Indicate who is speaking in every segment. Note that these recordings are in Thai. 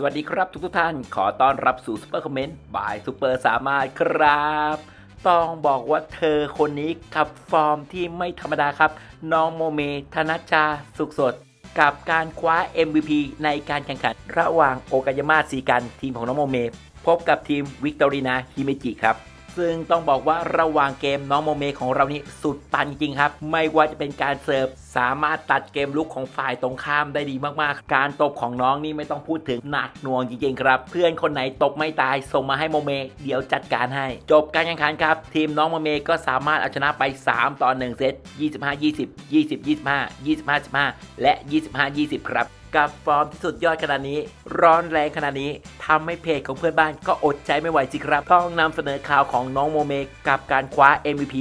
Speaker 1: สวัสดีครับทุกทุกท่านขอต้อนรับสู่ซูเปอร์คอมเมนต์บายซูเปอร์สามารถครับ ต้องบอกว่าเธอคนนี้กับฟอร์มที่ไม่ธรรมดาครับ น้องโมเมธนชาสุขสด กับการคว้า MVP ในการแข่งขัน ระหว่างโอกายามาซีกันทีมของน้องโมเม พบกับทีมวิกตอรีนาฮิเมจิครับ ซึ่งต้องบอกว่าระหว่างเกมน้องโมเมของเรานี่สุดปันจริงครับ ไม่ว่าจะเป็นการเสิร์ฟสามารถตัดเกมลุกของฝ่ายตรงข้ามได้ดีมากๆ การตบของน้องนี่ไม่ต้องพูดถึงหนักหน่วงจริงๆครับ เพื่อนคนไหนตบไม่ตายส่งมาให้โมเม เดี๋ยวจัดการให้ จบการแข่งขันครับ ทีมน้องโมเมก็สามารถเอาชนะไป 3 ต่อ 1 เซต25 20 20 25 25 15 และ 25 20 ครับ กับฟอร์มที่สุดยอดขนาดนี้ ร้อนแรงขนาดนี้ทำให้เพจของเพื่อนบ้านก็อดใจไม่ไหวสิครับ ต้องนำเสนอข่าวของน้องโมเมกับการคว้า MVP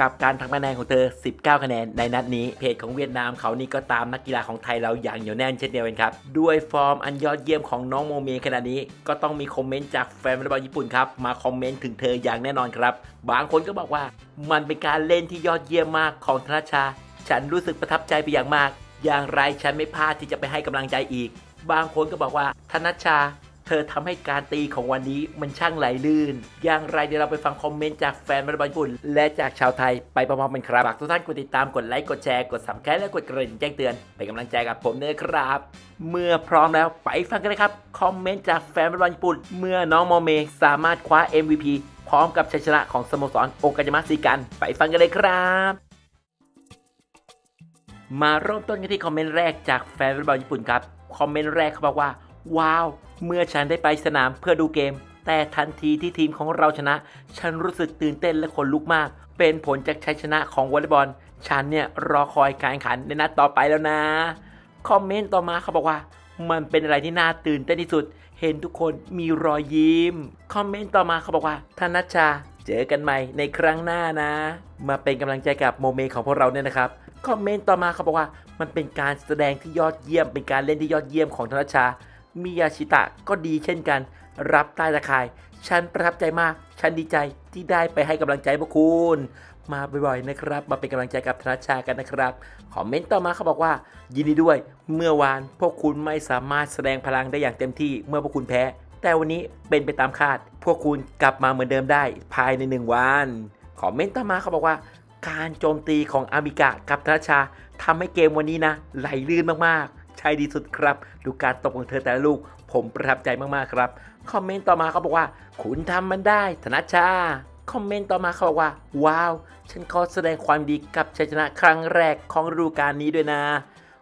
Speaker 1: กับการทำคะแนนของเธอ 19 คะแนนในนัดนี้ เพจของเวียดนามเขานี่ก็ตามนักกีฬาของไทยเราอย่างเหนียวแน่นเช่นเดียวกันครับ ด้วยฟอร์มอันยอดเยี่ยมของน้องโมเมขนาดนี้ ก็ต้องมีคอมเมนต์จากแฟนวอลเลย์บอลญี่ปุ่นครับ มาคอมเมนต์ถึงเธออย่างแน่นอนครับ บางคนก็บอกว่า มันเป็นการเล่นที่ยอดเยี่ยมมากของธนชชาฉันรู้สึกประทับใจไปอย่างมาก อย่างไรฉันไม่พลาดที่จะไปให้กำลังใจอีก บางคนก็บอกว่าธนชชา เธอทำให้การตีของวันนี้มันช่างไหลลื่น อย่างไรเดี๋ยวเราไปฟังคอมเมนต์จากแฟนบอลญี่ปุ่น และจากชาวไทยไปพร้อมๆกันครับฝากทุกท่านกดติดตามกดไลค์กดแชร์กดสับสไครต์และกดกระดิ่งแจ้งเตือนเป็นกำลังใจกับผมด้วยครับ เมื่อพร้อมแล้วไปฟังกันเลยครับคอมเมนต์จากแฟนบอลญี่ปุ่น เมื่อน้องโมเมสามารถคว้า MVP พร้อมกับชัยชนะของสโมสรโอกาจามาซีกัน ไปฟังกันเลยครับ มาเริ่มต้นกันที่คอมเมนต์แรกจากแฟนฟุตบอลญี่ปุ่นครับ คอมเมนต์แรกเขาบอกว่า ว้าว เมื่อฉันได้ไปสนามเพื่อดูเกม แต่ทันทีที่ทีมของเราชนะ ฉันรู้สึกตื่นเต้นและขนลุกมาก เป็นผลจากชัยชนะของวอลเลย์บอล ฉันเนี่ยรอคอยการแข่งขันในนัดต่อไปแล้วนะ คอมเมนต์ต่อมาเขาบอกว่า มันเป็นอะไรที่น่าตื่นเต้นที่สุด เห็นทุกคนมีรอยยิ้ม คอมเมนต์ต่อมาเขาบอกว่าธนัชชา เจอกันใหม่ในครั้งหน้านะ มาเป็นกำลังใจกับโมเมของพวกเราเนี่ยนะครับ คอมเมนต์ต่อมาเขาบอกว่า มันเป็นการแสดงที่ยอดเยี่ยม เป็นการเล่นที่ยอดเยี่ยมของธนชา มิยาชิตะก็ดีเช่นกัน รับใต้ตะข่าย ฉันประทับใจมาก ฉันดีใจที่ได้ไปให้กำลังใจพวกคุณ มาบ่อยๆนะครับ มาเป็นกำลังใจกับธนชชากันนะครับ คอมเมนต์ต่อมาเขาบอกว่า ยินดีด้วย เมื่อวานพวกคุณไม่สามารถแสดงพลังได้อย่างเต็มที่เมื่อพวกคุณแพ้ แต่วันนี้เป็นไปตามคาด พวกคุณกลับมาเหมือนเดิมได้ ภายในหนึ่งวัน คอมเมนต์ต่อมาเขาบอกว่า การโจมตีของอามิกะกับธนชชาทำให้เกมวันนี้นะ ไหลลื่นมากๆ ใช่ดีสุดครับ ดูการตบของเธอแต่ละลูก ผมประทับใจมากๆครับ คอมเมนต์ต่อมาเขาบอกว่า คุณทำมันได้ธนชชาคอมเมนต์ต่อมาเขาบอกว่า ว้าว ฉันขอแสดงความดีกับชัยชนะครั้งแรกของฤดูกาลนี้ด้วยนะ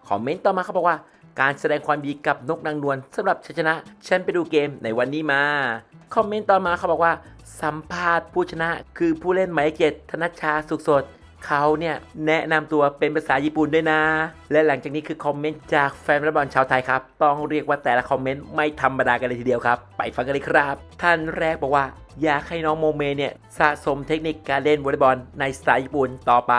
Speaker 1: คอมเมนต์ต่อมาเขาบอกว่า การแสดงความดีกับนกนางนวลสำหรับชัยชนะ ฉันไปดูเกมในวันนี้มา คอมเมนต์ต่อมาเขาบอกว่า สัมภาษณ์ผู้ชนะ คือผู้เล่นหมายเลขเจ็ดธนชาสุขสดเขาเนี่ยแนะนำตัวเป็นภาษาญี่ปุ่นด้วยนะ และหลังจากนี้คือคอมเมนต์จากแฟนวอลเลย์บอลชาวไทยครับ ต้องเรียกว่าแต่ละคอมเมนต์ไม่ธรรมดากันเลยทีเดียวครับ ไปฟังกันเลยครับ ท่านแรกบอกว่า อยากให้น้องโมเมเนี่ยสะสมเทคนิคการเล่นวอลเลย์บอลในสไตล์ญี่ปุ่นต่อไป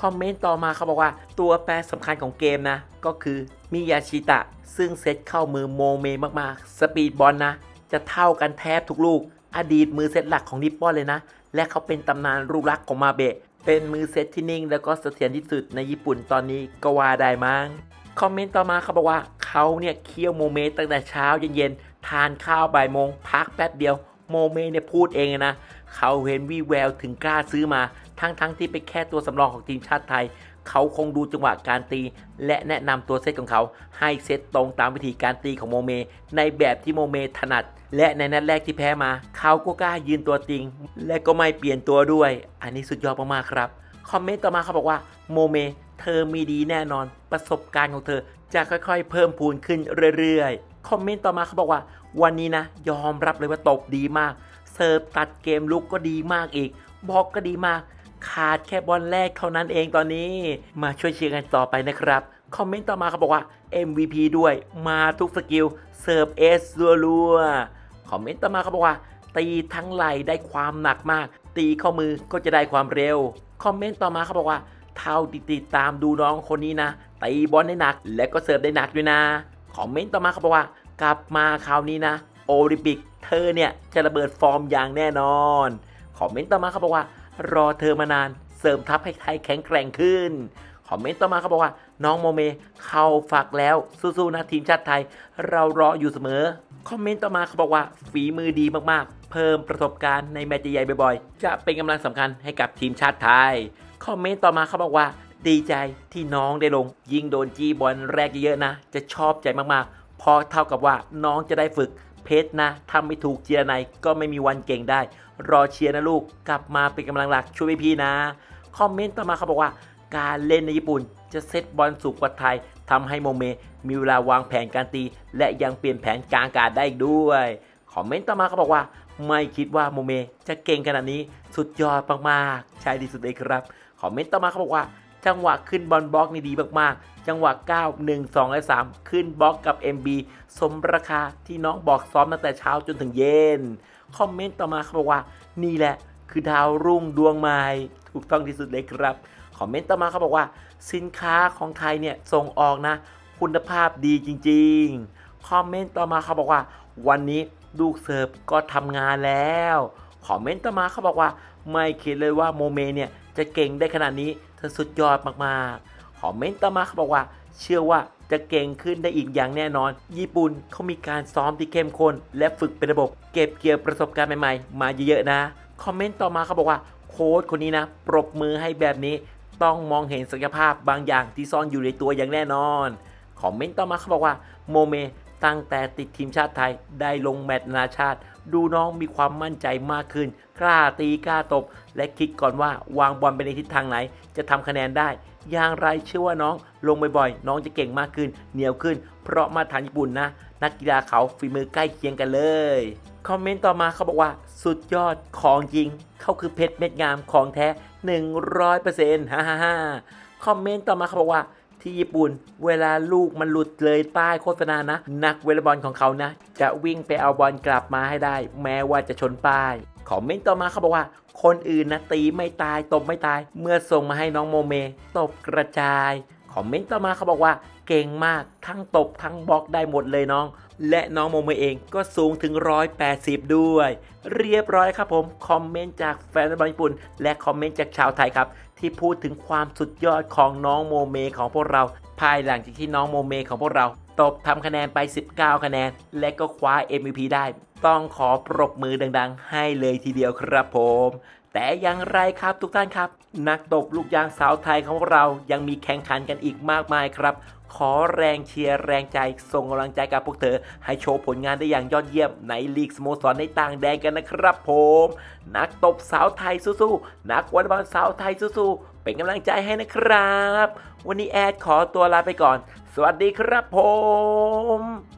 Speaker 1: คอมเมนต์ต่อมาเขาบอกว่า ตัวแปรสำคัญของเกมนะ ก็คือ มิยาชิตะ ซึ่งเซตเข้ามือโมเมมากๆ สปีดบอลนะ จะเท่ากันแทบทุกลูก อดีตมือเซตหลักของนิปปอนเลยนะ และเขาเป็นตำนานรูปลักของมาเบะ เป็นมือเซตที่นิ่ง แล้วก็เสถียรที่สุดในญี่ปุ่นตอนนี้ก็ว่าได้มั้ง คอมเมนต์ต่อมาเขาบอกว่าเขาเนี่ยเคี่ยวโมเมตั้งแต่เช้าเย็นๆ ทานข้าวบ่ายโมง พักแป๊บเดียว โมเมเนี่ยพูดเองนะ เขาเห็นวีแววถึงกล้าซื้อมา ทั้งๆที่เป็นแค่ตัวสำรองของทีมชาติไทย เขาคงดูจังหวะการตี และแนะนำตัวเซตของเขาให้เซตตรงตามวิธีการตีของโมเม ในแบบที่โมเมถนัด และในนัดแรกที่แพ้มา เขาก็กล้ายืนตัวจริง และก็ไม่เปลี่ยนตัวด้วย อันนี้สุดยอดมากๆครับคอมเมนต์ต่อมาเขาบอกว่าโมเมเธอมีดีแน่นอน ประสบการณ์ของเธอจะค่อยๆ เพิ่มพูนขึ้นเรื่อยๆ คอมเมนต์ต่อมาเขาบอกว่า วันนี้นะ ยอมรับเลยว่าตบดีมาก เสิร์ฟตัดเกมลุกก็ดีมากอีกบล็อกก็ดีมาก ขาดแค่บอลแรกเท่านั้นเองตอนนี้ มาช่วยเชียร์กันต่อไปนะครับ คอมเมนต์ต่อมาเขาบอกว่า MVP ด้วยมาทุกสกิล เสิร์ฟเอสรัวๆคอมเมนต์ต่อมาเขาบอกว่า ตีทั้งไหลได้ความหนักมาก ตีข้อมือก็จะได้ความเร็ว คอมเมนต์ต่อมาเขาบอกว่าเท่าติดตามดูน้องคนนี้นะตีบอลได้หนัก และก็เสิร์ฟได้หนักด้วยนะ คอมเมนต์ต่อมาเขาบอกว่า กลับมาคราวนี้นะ โอลิมปิกเธอเนี่ยจะระเบิดฟอร์มอย่างแน่นอน คอมเมนต์ต่อมาเขาบอกว่า รอเธอมานาน เสริมทัพให้ไทยแข็งแกร่งขึ้น คอมเมนต์ต่อมาเขาบอกว่า น้องโมเม เข้าฝากแล้วสู้ๆนะทีมชาติไทย เรารออยู่เสมอ คอมเมนต์ต่อมาเขาบอกว่า ฝีมือดีมากๆ เพิ่มประสบการณ์ในแมตช์ใหญ่ๆบ่อยๆ จะเป็นกำลังสำคัญให้กับทีมชาติไทย คอมเมนต์ต่อมาเขาบอกว่า ดีใจที่น้องได้ลง ยิงโดนจี้บอลแรกเยอะๆนะ จะชอบใจมากๆ เพราะเท่ากับว่าน้องจะได้ฝึกเพชรนะทำไม่ถูกเจียไนก็ไม่มีวันเก่งได้ รอเชียร์นะลูก กลับมาเป็นกำลังหลักช่วยพี่นะ คอมเมนต์ต่อมาเขาบอกว่า การเล่นในญี่ปุ่น จะเซตบอลสูงกว่าไทยทำให้โมเม มีเวลาวางแผนการตี และยังเปลี่ยนแผนกลางกาศได้อีกด้วยคอมเมนต์ต่อมาเขาบอกว่า ไม่คิดว่าโมเม จะเก่งขนาดนี้สุดยอดมากๆใช่ที่สุดเลยครับคอมเมนต์ต่อมาเขาบอกว่าจังหวะขึ้นบอลบล็อกนี่ดีมากๆ จังหวะ 9 1 2 และ 3 ขึ้นบล็อกกับ MB สมราคาที่น้องบอกซ้อมตั้งแต่เช้าจนถึงเย็น คอมเมนต์ต่อมาเขาบอกว่า นี่แหละคือดาวรุ่งดวงใหม่ถูกต้องที่สุดเลยครับ คอมเมนต์ต่อมาเขาบอกว่า สินค้าของไทยเนี่ยส่งออกนะ คุณภาพดีจริง ๆ คอมเมนต์ต่อมาเขาบอกว่า วันนี้ลูกเสิร์ฟก็ทำงานแล้ว คอมเมนต์ต่อมาเขาบอกว่า ไม่คิดเลยว่าโมเมเนี่ยจะเก่งได้ขนาดนี้เธอสุดยอดมากๆ คอมเมนต์ต่อมาเขาบอกว่า เชื่อว่า จะเก่งขึ้นได้อีกอย่างแน่นอน ญี่ปุ่นเขามีการซ้อมที่เข้มข้นและฝึกเป็นระบบ เก็บเกี่ยวประสบการณ์ใหม่ๆ มาเยอะๆนะ คอมเมนต์ต่อมาเขาบอกว่าโค้ชคนนี้นะ ปรบมือให้แบบนี้ ต้องมองเห็นศักยภาพบางอย่างที่ซ่อนอยู่ในตัวอย่างแน่นอนคอมเมนต์ต่อมาเขาบอกว่าโมเมตั้งแต่ติดทีมชาติไทยได้ลงแมตช์นานาชาติ ดูน้องมีความมั่นใจมากขึ้น กล้าตีกล้าตบ และคิดก่อนว่าวางบอลไปในทิศทางไหน จะทำคะแนนได้ อย่างไรเชื่อว่าน้องลงบ่อยๆ น้องจะเก่งมากขึ้น เหนียวขึ้น เพราะมาตรฐานญี่ปุ่นนะ นักกีฬาเขาฝีมือใกล้เคียงกันเลย คอมเมนต์ต่อมาเขาบอกว่า สุดยอดของจริง เขาคือเพชรเม็ดงามของแท้ 100%ฮ่าฮ่าฮ่าคอมเมนต์ต่อมาเขาบอกว่า ที่ญี่ปุ่น เวลาลูกมันหลุดเลยป้ายโฆษณานะ นักเวลบอลของเขานะ จะวิ่งไปเอาบอลกลับมาให้ได้ แม้ว่าจะชนป้ายคอมเมนต์ต่อมาเขาบอกว่า คนอื่นนะตีไม่ตายตบไม่ตาย เมื่อส่งมาให้น้องโมเมตบกระจายคอมเมนต์ต่อมาเขาบอกว่า เก่งมากทั้งตบทั้งบล็อกได้หมดเลยน้อง และน้องโมเมเองก็สูงถึง 180 ด้วย เรียบร้อยครับผม คอมเมนต์จากแฟนบอลญี่ปุ่น และคอมเมนต์จากชาวไทยครับ ที่พูดถึงความสุดยอดของน้องโมเมของพวกเรา ภายหลังจากที่น้องโมเมของพวกเรา ตบทำคะแนนไป 19 คะแนน และก็คว้า MVP ได้ ต้องขอปรบมือดัง ๆ ให้เลยทีเดียวครับผม แต่อย่างไรครับทุกท่านครับนักตบลูกยางสาวไทยของเรายังมีแข่งขันกันอีกมากมายครับ ขอแรงเชียร์แรงใจส่งกำลังใจกับพวกเธอ ให้โชว์ผลงานได้อย่างยอดเยี่ยมในลีกสโมสรในต่างแดนกันนะครับผม นักตบสาวไทยสู้ๆนักวอลเลย์บอลสาวไทยสู้ๆเป็นกำลังใจให้นะครับ วันนี้แอดขอตัวลาไปก่อน สวัสดีครับผม